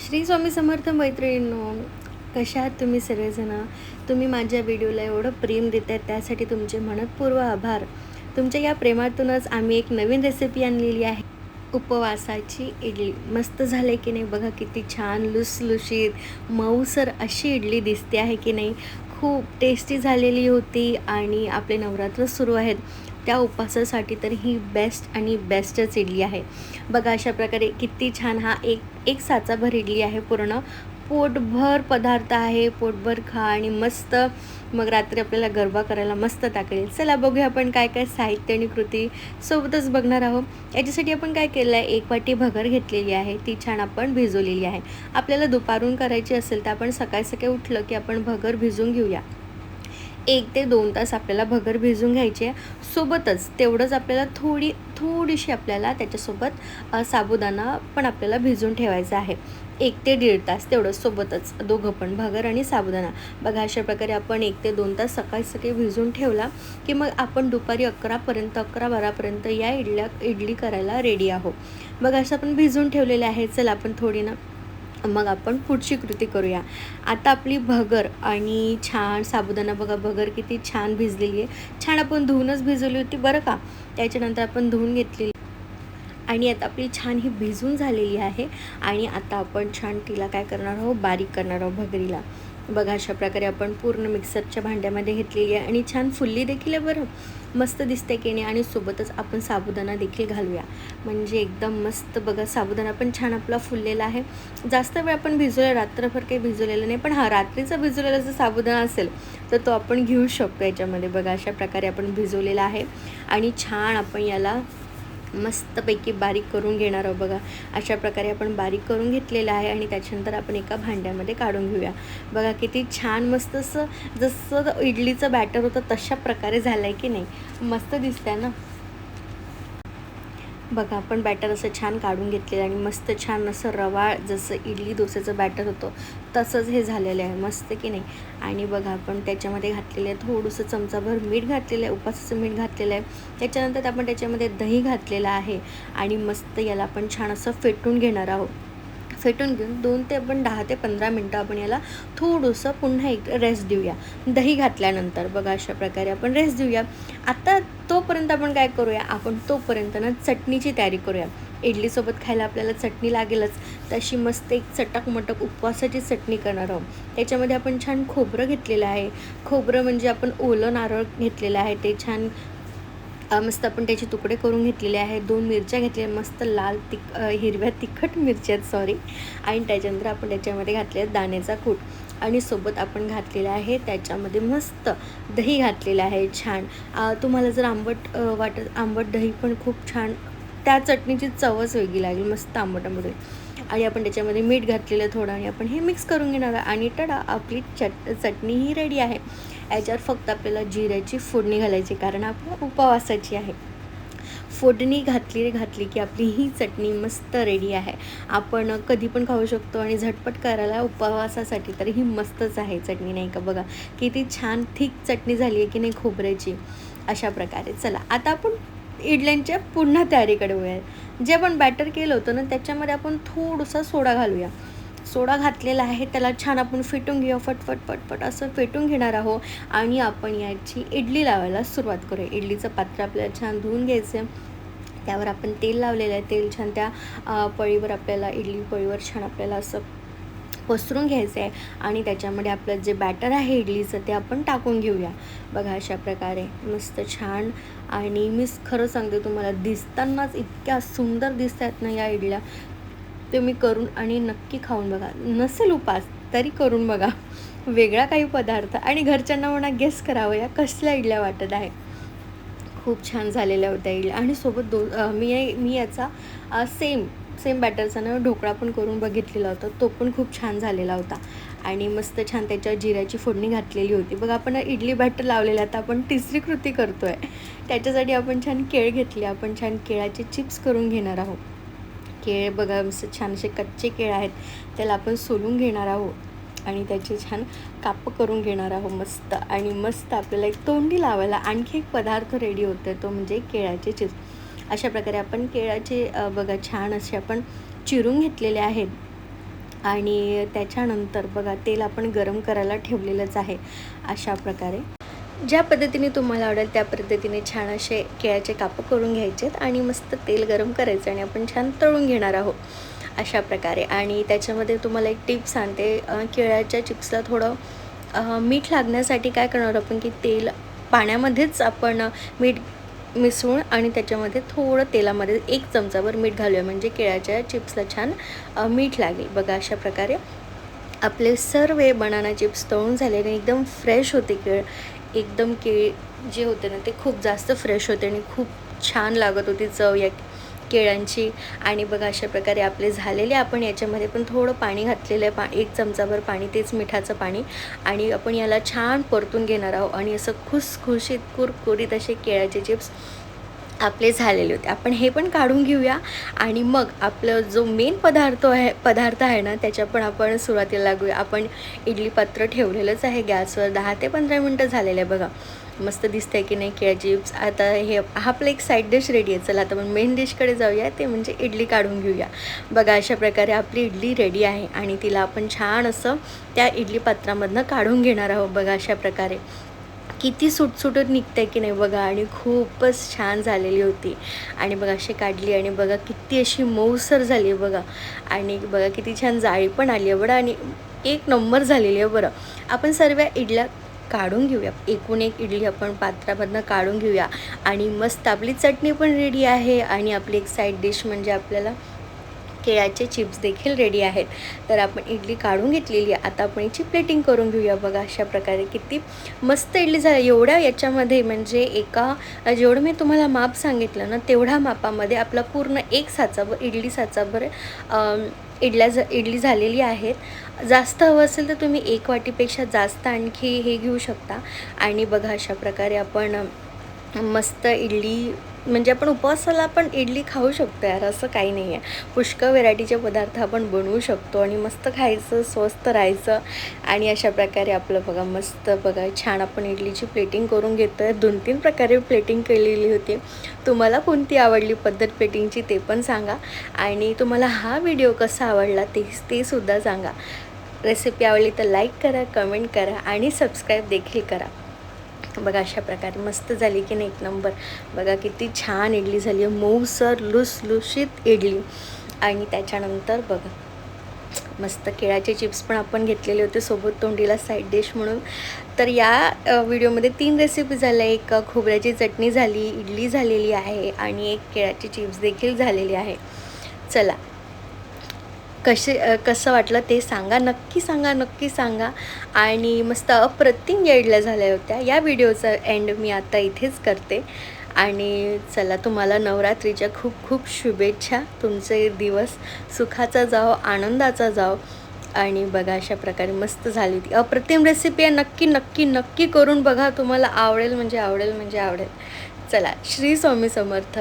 श्री स्वामी समर्थ मैत्रिणींनो कशा आहात तुम्ही सगळेजण? तुम्ही माझ्या व्हिडिओला एवढं प्रेम देत आहेत त्यासाठी तुमचे मनपूर्व आभार. तुमच्या या प्रेमातूनच आम्ही एक नवीन रेसिपी आणलेली आहे. उपवासाची इडली. मस्त झाले की नाही? बघा किती छान लुसलुशीत मऊसर अशी इडली दिसते आहे की नाही? खूप टेस्टी झालेली होती आणि आपले नवरात्र सुरू आहेत. त्या उपवासासाठी तर ही बेस्ट आणि बेस्टच इडली आहे. बघा अशा प्रकारे किती छान हा एक एक साचाभर इडली आहे पूर्ण. पोटभर पदार्थ आहे पोटभर खा आणि मस्त. मग रात्री आपल्याला गरबा करायला मस्त टाकेल चला बघूया आपण काय काय साहित्य आणि कृती सोबतच बघणार आहोत. याच्यासाठी आपण काय केलं आहे एक वाटी भगर घेतलेली आहे. ती छान आपण भिजवलेली आहे. आपल्याला दुपारून करायची असेल तर आपण सकाळी सकाळी उठलं की आपण भगर भिजून घेऊया. एक ते दोन तास आपल्याला भगर भिजून घ्यायची आहे. सोबतच तेवढंच आपल्याला थोडी थोडीशी आपल्याला त्याच्यासोबत साबुदाणा पण आपल्याला भिजून ठेवायचा आहे. एक ते दीड तास तेवढंच सोबतच दोघं पण भगर आणि साबुदाणा. बघा अशा प्रकारे आपण एक ते दोन तास सकाळी सकाळी भिजून ठेवला की मग आपण दुपारी अकरापर्यंत अकरा बारापर्यंत या इडल्या इडली करायला रेडी आहोत. बघा असं आपण भिजून ठेवलेले आहे. चल आपण थोडी ना मग आपण पुढची कृती करूया. आता आपली भगर आणि छान साबुदाणा बघा भगर किती छान भिजलेली आहे. छान आपण धुवूनच भिजवली होती बरं का? त्याच्यानंतर आपण धुवून घेतलेली. आणि आता आपली छान ही भिजून झालेली आहे. आणि आता आपण छान तिला काय करणार आहोत? बारीक करणार आहोत भगरीला. बघा अशा प्रकारे आपण पूर्ण मिक्सरच्या भांड्यामध्ये घेतलेली आहे आणि छान फुल्ली देखील आहे बरं. मस्त दिसते की नाही आणि सोबतच आपण साबुदाणा देखील घालूया. म्हणजे एकदम मस्त बघा साबुदाणा पण छान आपला फुललेला आहे. जास्त वेळ आपण भिजवलं रात्रभर काही भिजवलेलं नाही पण हा रात्रीचा भिजवलेला जर साबुदाणा असेल तर तो आपण घेऊ शकतो याच्यामध्ये. बघा अशा प्रकारे आपण भिजवलेला आहे आणि छान आपण याला मस्तपैकी बारीक करून घेणार आहोत बघा. अशा प्रकारे आपण बारीक करून घेतलेलं आहे आणि त्याच्यानंतर आपण एका भांड्यामध्ये काढून घेऊया. बघा किती छान मस्त असं जसं इडलीचं बॅटर होतं तशा प्रकारे झालं आहे की नाही? मस्त दिसतंय ना? बघा आपण बॅटर असं छान काढून घेतलेलं आणि मस्त छान असं रवाळ जसं इडली डोस्याचं बॅटर होतं तसंच हे झालेलं आहे. मस्त की नाही? आणि बघा आपण त्याच्यामध्ये घातलेलं आहे थोडंसं चमचाभर मीठ घातलेलं आहे उपासाचं मीठ घातलेलं आहे. त्याच्यानंतर आपण त्याच्यामध्ये दही घातलेलं आहे आणि मस्त याला आपण छान असं फेटून घेणार आहोत. फेटून घेऊन दोन ते आपण दहा ते पंधरा मिनटं आपण याला थोडंसं पुन्हा एक रेस्ट देऊया. दही घातल्यानंतर बघा अशा प्रकारे आपण रेस्ट देऊया. आता तोपर्यंत आपण काय करूया? आपण तोपर्यंत ना चटणीची तयारी करूया. इडलीसोबत खायला आपल्याला चटणी लागेलच. तशी मस्त एक चटक मटक उपवासाची चटणी करणार आहोत. त्याच्यामध्ये आपण छान खोबरं घेतलेलं आहे. खोबरं म्हणजे आपण ओलं नारळ घेतलेलं आहे. ते छान मस्त आपण त्याचे तुकडे करून घेतलेले आहेत. दोन मिरच्या घेतल्या मस्त लाल तिक हिरव्या तिखट मिरच्या आहेत सॉरी आणि त्याच्यानंतर आपण त्याच्यामध्ये घातले आहेत दाण्याचा कूट. आणि सोबत आपण घातलेलं आहे त्याच्यामध्ये मस्त दही घातलेलं आहे. छान. तुम्हाला जर आंबट वाटत आंबट दही पण खूप छान त्या चटणीची चवच वेगळी लागेल मस्त आंबट आंबट आणि आपण त्याच्यामध्ये मीठ घातलेलं थोडं आणि आपण हे मिक्स करून घेणार आणि टडा आपली चट चटणी ही रेडी आहे. याच्यावर फक्त आपल्याला जिऱ्याची फोडणी घालायची कारण आपल्या उपवासाची आहे. फोडणी घातली घातली की आपली ही चटणी मस्त रेडी आहे. आपण कधी पण खाऊ शकतो आणि झटपट करायला उपवासासाठी तर ही मस्तच आहे चटणी नाही का? बघा किती छान थिक चटणी झाली आहे की नाही खोबऱ्याची. अशा प्रकारे. चला आता आपण इडल्यांच्या पुन्हा तयारीकडे वळूया जे आपण बॅटर केलं होतं ना त्याच्यामध्ये आपण थोडंसं सोडा घालूया. सोडा घातलेला आहे त्याला छान आपण फेटून घेऊया फटफट फटफट असं फेटून घेणार आहोत. आणि आपण याची इडली लावायला सुरुवात करूया. इडलीचं पात्र आपल्याला छान धुवून घ्यायचं त्यावर आपण तेल लावलेलं आहे. तेल छान त्या पळीवर आपल्याला इडली पळीवर छान आपल्याला असं पसरून घ्यायचं आहे आणि त्याच्यामध्ये आपलं जे बॅटर आहे इडलीचं ते आपण टाकून घेऊया. बघा अशा प्रकारे. मस्त छान. आणि मी खरं सांगते तुम्हाला दिसतानाच इतक्या सुंदर दिसत आहेत ना या इडल्या. तुम्ही करून आणि नक्की खाऊन बघा. नसेल उपास तरी करून बघा. वेगळा काही पदार्थ आणि घरच्यांना म्हणा गेस करावं या कसल्या इडल्या वाटत आहे? खूप छान झालेल्या होत्या इडल्या. आणि सोबत दो मी मी याचा सेम सेम बॅटरचा ना ढोकळा पण करून बघितलेला होता. तो पण खूप छान झालेला होता. आणि मस्त छान त्याच्यावर जिऱ्याची फोडणी घातलेली होती. बघ आपण इडली बॅटर लावलेला आता आपण तिसरी कृती करतो आहे त्याच्यासाठी आपण छान केळ घेतली. आपण छान केळाचे चिप्स करून घेणार आहोत. केळ बघा मस्त छान असे कच्चे केळ आहेत. त्याला आपण सोलून घेणार आहोत. आणि त्याचे छान काप करून घेणार आहोत मस्त. आणि मस्त आपल्याला एक तोंडी लावायला आणखी एक पदार्थ रेडी होतो तो म्हणजे केळाचे चिज. अशा प्रकारे आपण केळाचे बघा छान असे आपण चिरून घेतलेले आहेत. आणि त्याच्यानंतर बघा तेल आपण गरम करायला ठेवलेलंच आहे. अशा प्रकारे. ज्या पद्धतीने तुम्हाला आवडेल त्या पद्धतीने छान असे केळ्याचे कापं करून घ्यायचेत आणि मस्त तेल गरम करायचं आणि आपण छान तळून घेणार आहोत अशा प्रकारे. आणि त्याच्यामध्ये तुम्हाला एक टिप सांगते केळ्याच्या चिप्सला थोडं मीठ लागण्यासाठी काय करणार आपण की तेल पाण्यामध्येच आपण मीठ मिसळून आणि त्याच्यामध्ये थोडं तेलामध्ये एक चमचाभर मीठ घालूया. म्हणजे केळ्याच्या चिप्सला छान मीठ लागेल. बघा अशा प्रकारे आपले सर्व बनाना चिप्स तळून झाले आणि एकदम फ्रेश होते केळ. एकदम केळी जे होते ना ते खूप जास्त फ्रेश होते आणि खूप छान लागत होती चव या केळ्यांची. आणि बघा अशा प्रकारे आपले झालेले आपण याच्यामध्ये पण थोडं पाणी घातलेलं आहे पा एक चमचाभर पाणी तेच मिठाचं पाणी. आणि आपण याला छान परतून घेणार आहोत. आणि असं खुसखुशीत कुरकुरीत असे केळ्याचे चिप्स आपले झालेले होते. आपण हे पण काढून घेऊया. आणि मग आपलं जो मेन पदार्थ आहे पदार्थ आहे ना त्याच्या पण आपण सुरुवातीला लागूया. आपण इडली पात्र ठेवलेलंच आहे गॅसवर. दहा ते पंधरा मिनटं झालेले आहे बघा. मस्त दिसतंय की नाही केळ्या चिप्स. आता हे हा आपलं एक साईड डिश रेडी आहे. चला आता आपण मेन डिशकडे जाऊया. ते म्हणजे इडली काढून घेऊया. बघा अशा प्रकारे आपली इडली रेडी आहे. आणि तिला आपण छान असं त्या इडली पात्रामधनं काढून घेणार आहोत. बघा अशा प्रकारे. किती सुटसुटत निघते की नाही बघा. आणि खूपच छान झालेली होती. आणि बघा अशी काढली आणि बघा किती अशी मऊसर झाली आहे बघा. आणि बघा किती छान जाळी पण आली आहे बरं. आणि एक नंबर झालेली आहे बरं. आपण सर्व इडल्या काढून घेऊया. एकूण एक इडली आपण पात्रामधनं काढून घेऊया. आणि मस्त आपली चटणी पण रेडी आहे. आणि आपली एक साईड डिश म्हणजे आपल्याला केळ्याचे चिप्स देखील रेडी आहेत. तर आपण इडली काढून घेतलेली आहे. आता आपण याची प्लेटिंग करून घेऊया बघा अशा प्रकारे किती मस्त इडली झाली. एवढ्या याच्यामध्ये म्हणजे एका जेवढं मी तुम्हाला माप सांगितलं ना तेवढ्या मापामध्ये आपला पूर्ण एक साचाभर इडली साचाभर इडल्या ज इडली झालेली आहेत. जास्त हवं असेल तर तुम्ही एक वाटीपेक्षा जास्त आणखी हे घेऊ शकता. आणि बघा अशा प्रकारे आपण मस्त इडली म्हणजे आपण उपवासाला पण इडली खाऊ शकतो यार असं काही नाही आहे. पुष्कळ व्हेरायटीचे पदार्थ आपण बनवू शकतो आणि मस्त खायचं स्वस्त राहायचं आणि अशा प्रकारे आपलं बघा मस्त बघा छान आपण इडलीची प्लेटिंग करून घेतो आहे दोन तीन प्रकारे प्लेटिंग केलेली होती. तुम्हाला कोणती आवडली पद्धत प्लेटिंगची ते पण सांगा आणि तुम्हाला हा व्हिडिओ कसा आवडला ते तेसुद्धा सांगा. रेसिपी आवडली तर लाईक करा कमेंट करा आणि सबस्क्राईब देखील करा. बघा अशा प्रकारे मस्त झाली की नाही एक नंबर. बघा किती छान इडली झाली आहे. मऊसर लुसलुशीत इडली. आणि त्याच्यानंतर बघा मस्त केळाचे चिप्स पण आपण घेतलेले होते सोबत तोंडीला साईड डिश म्हणून. तर या व्हिडिओमध्ये तीन रेसिपी झाल्या. एक खोबऱ्याची चटणी झाली इडली झालेली आहे आणि एक केळाची चिप्स देखील झालेली आहे. चला कसे कसं वाटलं ते सांगा. नक्की सांगा नक्की सांगा. आणि मस्त अप्रतिम येडल्या झाल्या होत्या. या व्हिडिओचा एंड मी आता इथेच करते. आणि चला तुम्हाला नवरात्रीच्या खूप खूप शुभेच्छा. तुमचे दिवस सुखाचा जाओ आनंदाचा जाओ आणि बघा अशा प्रकारे मस्त झाली होती अप्रतिम रेसिपी आहे. नक्की नक्की नक्की करून बघा. तुम्हाला आवडेल म्हणजे आवडेल म्हणजे आवडेल. चला श्री स्वामी समर्थ.